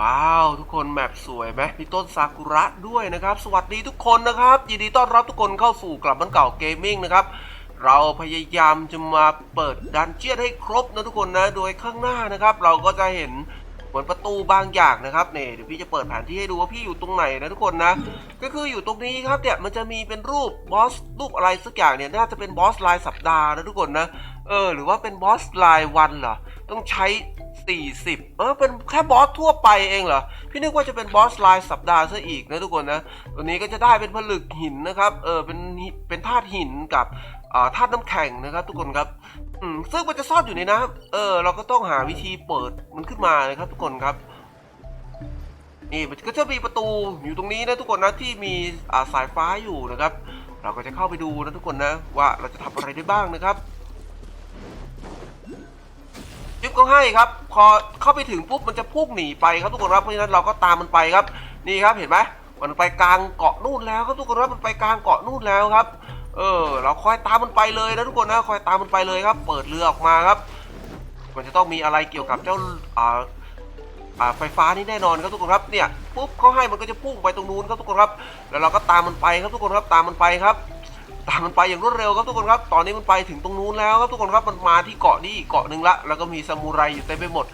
ว้าว ทุกคนแมปสวยไหมมีต้นซากุระด้วยนะครับ สวัสดีทุกคนนะครับยินดีต้อนรับทุกคนเข้าสู่กลับบ้านเก่าเกมมิ่งนะครับเราพยายามจะมาเปิดดันเจียนให้ครบนะทุกคนนะโดยข้างหน้านะครับ เราก็จะเห็นเหมือนประตูบางอย่างนะครับเนี่ยเดี๋ยวพี่จะเปิดแผนที่ให้ดูว่าพี่อยู่ตรงไหนนะทุกคนนะ ก็คืออยู่ตรงนี้ครับเนี่ยมันจะมีเป็นรูปบอสรูปอะไรสักอย่างเนี่ยน่าจะเป็นบอสรายสัปดาห์นะทุกคนนะเออหรือว่าเป็นบอสรายวันเหรอต้องใช้ 40 เออเป็นแค่บอสทั่วไปเองเหรอ พี่นึกว่าจะเป็นบอสรายสัปดาห์ซะอีกนะทุกคนนะตัวนี้ก็จะได้เป็นผลึกหินนะครับ เออเป็นหิเป็นธาตุหินกับอ่าธาตุน้ำแข็งนะครับ ทุกคนครับอืมซึ่งมันจะซ่อนอยู่ในน้ำเออ เราก็ต้องหาวิธีเปิดมันขึ้นมานะครับ ทุกคนครับนี่มันก็จะมีประตูอยู่ตรงนี้นะทุกคนนะที่มีอ่าสายฟ้าอยู่นะครับ เราก็จะเข้าไปดูนะทุกคนนะว่าเราจะทำอะไรได้บ้างนะครับ ก็ให้ครับ พอเข้าไปถึงปุ๊บมันจะพุ่งหนีไปครับทุกคนครับเพราะฉะนั้นเราก็ตามมันไปครับ นี่ครับเห็นไหมมันไปกลางเกาะนู่นแล้วครับทุกคนครับมันไปกลางเกาะนู่นแล้วครับ เออ เราคอยตามมันไปเลยนะทุกคนนะคอยตามมันไปเลยครับ เปิดเรือออกมาครับ มันจะต้องมีอะไรเกี่ยวกับเจ้าอ่าอ่าไฟฟ้านี่แน่นอนครับทุกคนครับเนี่ยปุ๊บเขาให้มันก็จะพุ่งไปตรงนู้นครับทุกคนครับ แล้วเราก็ตามมันไปครับทุกคนครับตามมันไปครับ ตามมันไปอย่างรวดเร็วครับทุกคนครับ ตอนนี้มันไปถึงตรงนู้นแล้วครับทุกคนครับ มันมาที่เกาะนี้เกาะหนึ่งละ แล้วก็มีซามูไรอยู่เต็มไปหมด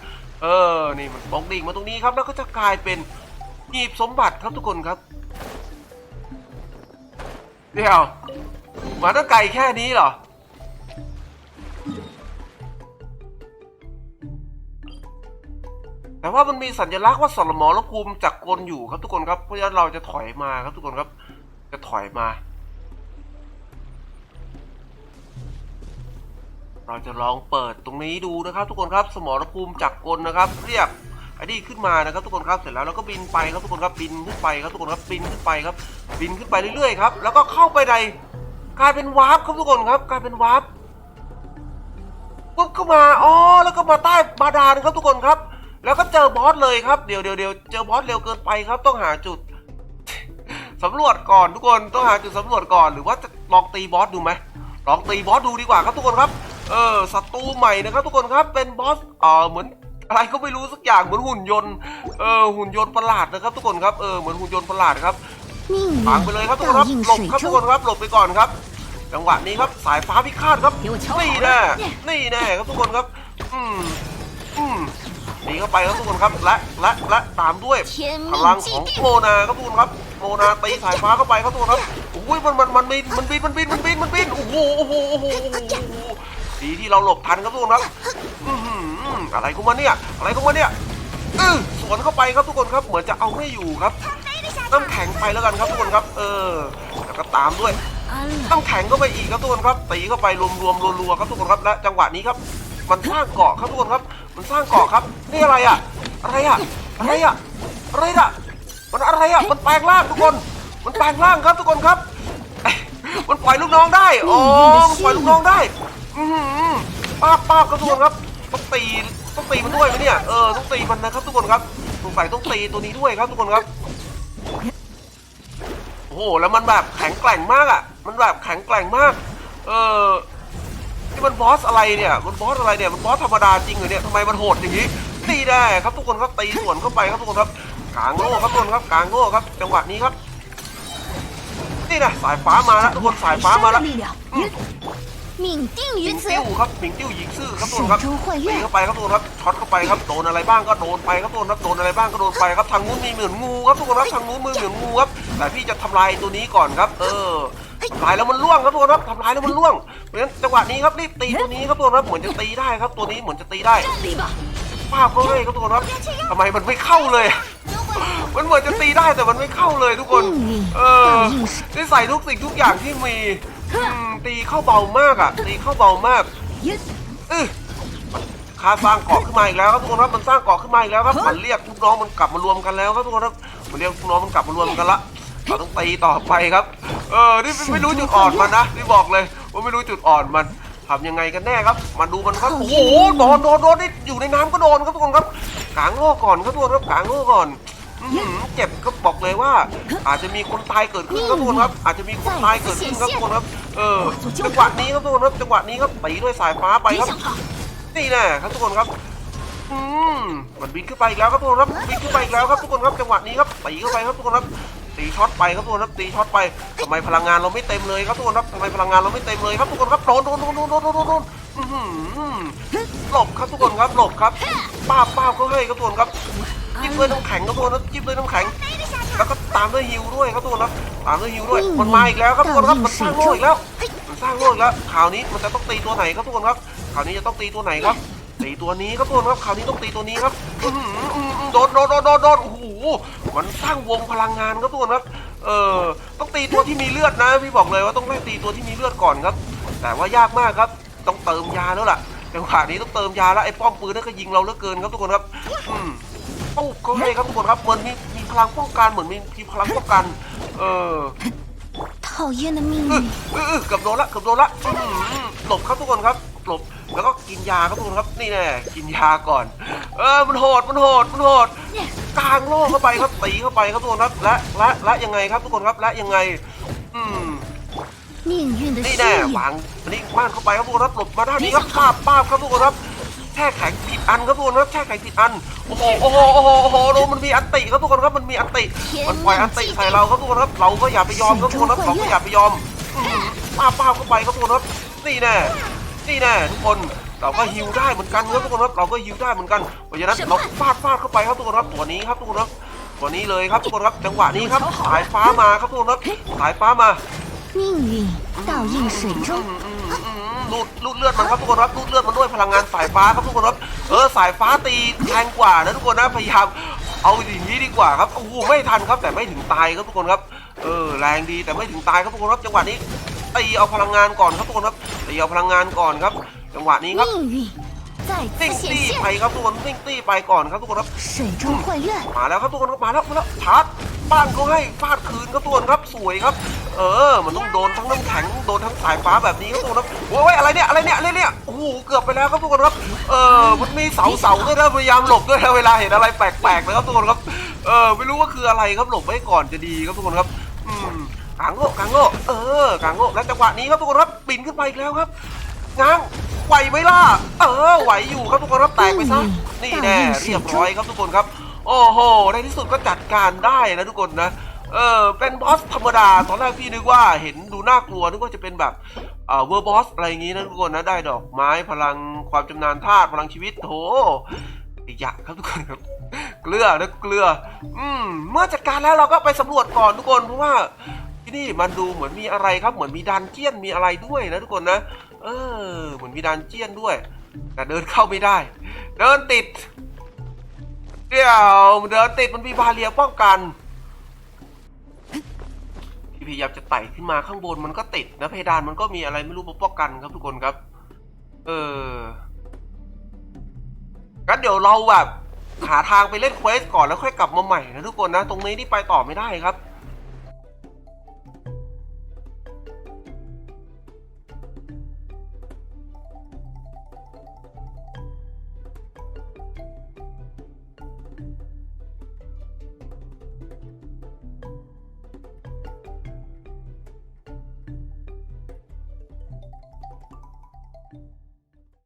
เออ นี่มันบองดิ่งมาตรงนี้ครับ แล้วก็จะกลายเป็นหีบสมบัติครับทุกคนครับ เดี๋ยว มาตั้งไกลแค่นี้เหรอ แต่ว่ามันมีสัญลักษณ์ว่าสรมรภูมิจักรกลอยู่ครับทุกคนครับ เพราะฉะนั้นเราจะถอยมาครับทุกคนครับ จะถอยมา เราจะลองเปิดตรงนี้ดูนะครับ ทุกคนครับสมรภูมิจักรกลนะครับ เรียกไอ้นี่ขึ้นมานะครับ ทุกคนครับเสร็จแล้วเราก็บินไปครับทุกคนครับบินขึ้นไปครับทุกคนครับบินขึ้นไปครับ บินขึ้นไปเรื่อยๆครับแล้วก็เข้าไปในกลายเป็นวาร์ปครับทุกคนครับกลายเป็นวาร์ปปุ๊บเข้ามาอ๋อแล้วก็มาใต้บาดาลครับทุกคนครับ แล้วก็เจอบอสเลยครับเดี๋ยวเดี๋ยวเดี๋ยวเจอบอสเร็วเกินไปครับ ต้องหาจุดสำรวจก่อนทุกคนต้องหาจุดสำรวจก่อนหรือว่าจะลองตีบอสดูไหมลองตีบอสดูดีกว่าครับทุกคนครับ เออศัตรูใหม่นะครับทุกคนครับเป็นบอสเออเหมือนอะไรก็ไม่รู้สักอย่างเหมือนหุ่นยนต์เออหุ่นยนต์ประหลาดนะครับ ทุกคนครับเออเหมือนหุ่นยนต์ประหลาดครับฟังไปเลยครับทุกคนครับหลบครับทุกคนครับหลบไปก่อนครับ จังหวะนี้ครับสายฟ้าพิฆาตครับนี่แน่นี่แน่ครับทุกคนครับอืมอืมหนีเข้าไปครับทุกคนครับและและและตามด้วยพลังของโมนาครับทุกคนครับโมนาตีสายฟ้าเข้าไปครับทุกคนครับอุ้ยมันมันมันบินมันบินมันบินมันบินมันบินโอ้โหโอ้โหโอ้โห ดีที่เราหลบทันครับทุกคนครับอื้อะไรของมันเนี่ยอะไรของมันเนี่ยเออสวนเข้าไปครับทุกคนครับ เหมือนจะเอาไม่อยู่ครับน้ำแข็งไปแล้วกันครับทุกคนครับ เออแล้วก็ตามด้วย安了，ต้องแข็งเข้าไปอีกครับทุกคนครับตีเข้าไปรวมๆรัวๆครับทุกคนครับและจังหวะนี้ครับ มันสร้างเกาะครับทุกคนครับ มันสร้างเกาะครับ นี่อะไรอะ อะไรอะอะไรอะอะไรอะมันอะไรอะมันแปลงร่างทุกคน มันแปลงร่างครับทุกคนครับ มันปล่อยลูกน้องได้ อ๋อปล่อยลูกน้องได้ อือหือป้าบป้าบครับทุกคนครับต้องตีต้องตีมันด้วยไหมเนี่ยเออต้องตีมันนะครับทุกคนครับสงสัยต้องตีตัวนี้ด้วยครับทุกคนครับโอ้โหแล้วมันแบบแข็งแกร่งมากอะ มันแบบแข็งแกร่งมาก เออนี่มันบอสอะไรเนี่ย มันบอสอะไรเนี่ย มันบอสธรรมดาจริงเหรอเนี่ยทำไมมันโหดอย่างนี้ตีแน่ครับทุกคนครับตีสวนเข้าไปครับทุกคนครับกางโล่ครับทุกคนครับกางโล่ครับ จังหวะนี้ครับ นี่นะสายฟ้ามาแล้วทุกคนสายฟ้ามาแล้ว หมิงติ้งยิงซื้อติ้วครับหมิงติ้วหญิงซื่อครับทุกนครับตีเข้าไปครับทุกนครับช็อตเข้าไปครับโดนอะไรบ้างก็โดนไปครับทุกนครับโดนอะไรบ้างก็โดนไปครับทางนู้นมีเหมือนงูครับทุกนครับทางนู้นมือเหมือนงูครับแต่พี่จะทำลายตัวนี้ก่อนครับ เออทำลายแล้วมันล่วงครับทุกนครับทำลายแล้วมันล่วงเพราะฉะนั้นจังหวะนี้ครับรีบตีตัวนี้ครับทุกนครับเหมือนจะตีได้ครับตัวนี้เหมือนจะตีได้ ตีาบเขาเลยครับทุกนครับทำไมมันไม่เข้าเลย มันเหมือนจะตีได้แต่มันไม่เข้าเลยทุกคน เออได้ใส่ทุกสิ่งทุกอย่างที่มีตีเข้าเบามากอะ ตีเข้าเบามากเออคาสร้างเกาะขึ้นมาอีกแล้วครับทุกคนครับมันสร้างเกาะขึ้นมาอีกแล้วครับมันเรียกลูกน้องมันกลับมารวมกันแล้วครับทุกคนครับมันเรียกลูกน้องมันกลับมารวมกันละเราต้องตีต่อไปครับ เออนี่ไม่รู้จุดอ่อนมันนะนี่บอกเลยว่าไม่รู้จุดอ่อนมันทำยังไงกันแน่ครับ มาดูมันครับโอ้โหโดนโดนโดนนี่อยู่ในน้ำก็โดนครับทุกคนครับกางโง่ก่อนครับทุกคนครับกางโง่ก่อน เจ็บก็บอกเลยว่า อาจจะมีคนตายเกิดขึ้นครับทุกคนครับ อาจจะมีคนตายเกิดขึ้นครับทุกคนครับ เออจังหวะนี้ครับทุกคนครับจังหวะนี้ครับตีด้วยสายฟ้าไปครับนี่แน่ครับทุกคนครับอืมมันบินขึ้นไปแล้วครับทุกคนครับบินขึ้นไปแล้วครับทุกคนครับจังหวะนี้ครับตีเข้าไปครับทุกคนครับตีช็อตไปครับทุกคนครับตีช็อตไปทำไมพลังงานเราไม่เต็มเลยครับทุกคนครับทำไมพลังงานเราไม่เต็มเลยครับทุกคนครับโดนโดนโดนโดนโดนดนดหลบครับทุกคนครับหลบครับป้าป้าเขาให้ครับทุกคนครับ จิ้มด้วยน้ำแข็งครับทุกคนครับจิ้มด้วยน้ำแข็ง แล้วก็ตามด้วยฮิวด้วยครับทุกคนครับตามด้วยฮิวด้วยมันมาอีกแล้วครับทุกคนครับมันสร้างโลกอีกแล้วมันสร้างโลกอีกแล้วคราวนี้มันจะต้องตีตัวไหนครับทุกคนครับคราวนี้จะต้องตีตัวไหนครับตีตัวนี้ครับทุกคนครับคราวนี้ต้องตีตัวนี้ครับอื้อหืออื้อหือโดนโดนโดนโดนโดนโอ้โหมันสร้างวงพลังงานครับทุกคนครับเออต้องตีตัวที่มีเลือดนะพี่บอกเลยว่าต้องไล่ตีตัวที่มีเลือดก่อนครับ แต่ว่ายากมากครับต้องเติมยาแล้วล่ะจังหวะนี้ต้องเติมยาแล้วไอ้ป้อมปืนนั่นก็ยิงเราเหลือเกินครับทุกคนครับอืม ปุ๊บเขาให้ครับทุกคนครับเหมือนมีมีพลังป้องกันเหมือนมีมีพลังป้องกัน เออ 讨厌的命 เออ 运， เออเออเกือบโดนละเกือบโดนละอื้อหือหลบครับทุกคนครับหลบแล้วก็กินยาครับทุกคนครับนี่แน่กินยาก่อน เออมันโหดมันโหดมันโหดกลางโลกเข้าไปครับตีเข้าไปครับทุกคนครับและและและยังไงครับทุกคนครับและยังไง อืม 命运的 นี่ 吸 แน่ 引， วางอันนี้บ้านเข้าไปครับทุกคนครับหลบมาด้านนี้ครับป้าบป้าบครับทุกคนครับแ ช่แข็งผิดอันครับทุกคนครับแช่แข็งผิดอันโอ้โหโอ้โหโอ้โหโอ้โหดูมันมีอันติครับทุกคนครับมันมีอันติมันปล่อยอันติใส่เราครับทุกคนครับเราก็อย่าไปยอมครับทุกคนครับเราก็อย่าไปยอมอื้อหือป้าบป้าบเข้าไปครับทุกคนครับนี่แน่นี่แน่ทุกคนเราก็ฮิวได้เหมือนกันครับทุกคนครับเราก็ฮิวได้เหมือนกันเพราะฉะนั้นเราฟาดฟาดเข้าไปครับทุกคนครับตัวนี้ครับทุกคนครับตัวนี้เลยครับทุกคนครับจังหวะนี้ครับสายฟ้ามาครับทุกคนครับสายฟ้ามา 命运倒映水中， ลูดลูดเลือดมันครับทุกคนครับลูดเลือดมันด้วยพลังงานสายฟ้าครับทุกคนครับเออสายฟ้าตีแรงกว่านะทุกคนนะพยายามเอาอย่างนี้ดีกว่าครับโอ้โหไม่ทันครับ แต่ไม่ถึงตายครับทุกคนครับเออแรงดีแต่ไม่ถึงตายครับทุกคนครับจังหวะนี้ตีเอาพลังงานก่อนครับทุกคนครับตีเอาพลังงานก่อนครับ จังหวะนี้ครับ ซิ่งตี้ไปครับทุกคนซิ่งตี้ไปก่อนครับทุกคนครับมาแล้วครับทุกคนครับมาแล้วมาแล้วชาร์จบ้านเขาให้ฟาดคืนครับทุกคนครับสวยครับ เออ มันต้องโดนทั้งน้ำแข็งโดนทั้งสายฟ้าแบบนี้ครับทุกคนครับโอ้ยอะไรเนี่ยอะไรเนี่ยอะไรเนี่ยโอ้โหเกือบไปแล้วครับทุกคนครับ เออมันมีเสาเสาด้วยนะพยายามหลบด้วยนะเวลาเห็นอะไรแปลกๆนะครับทุกคนครับเออไม่รู้ว่าคืออะไรครับหลบไว้ก่อนจะดีครับทุกคนครับอืมกางโลกกางโง่เออกางโง่แล้วจังหวะนี้ครับทุกคนครับปินขึ้นไปอีกแล้วครับง้าง ไหวไหมล่ะ เออ ไหวอยู่ครับทุกคนครับแตกไปซะ นี่แน่เรียบร้อยครับทุกคนครับ โอ้โห ในที่สุดก็จัดการได้นะทุกคนนะ เออ เป็นบอสธรรมดา ตอนแรกพี่นึกว่าเห็นดูน่ากลัวนึกว่าจะเป็นแบบเอ่อเวอร์บอสอะไรอย่างงี้นะทุกคนนะ ได้ดอกไม้พลังความจำนาญธาตุพลังชีวิตโถอีกอย่างครับทุกคนครับเกลือนะเกลือ อืม เมื่อจัดการแล้วเราก็ไปสำรวจก่อนทุกคนเพราะว่าที่นี่มันดูเหมือนมีอะไรครับเหมือนมีดันเจียนมีอะไรด้วยนะทุกคนนะ เออเหมือนมีดันเจียนด้วย แต่เดินเข้าไม่ได้ เดินติด เดี๋ยวเดินติดมันมีบาเรียป้องกันพี่พยายามจะไต่ขึ้นมาข้างบนมันก็ติดนะเพดานมันก็มีอะไรไม่รู้มาป้องกันครับทุกคนครับ เอองั้นเดี๋ยวเราแบบหาทางไปเล่นเควสก่อนแล้วค่อยกลับมาใหม่นะทุกคนนะ ตรงนี้นี่ไปต่อไม่ได้ครับ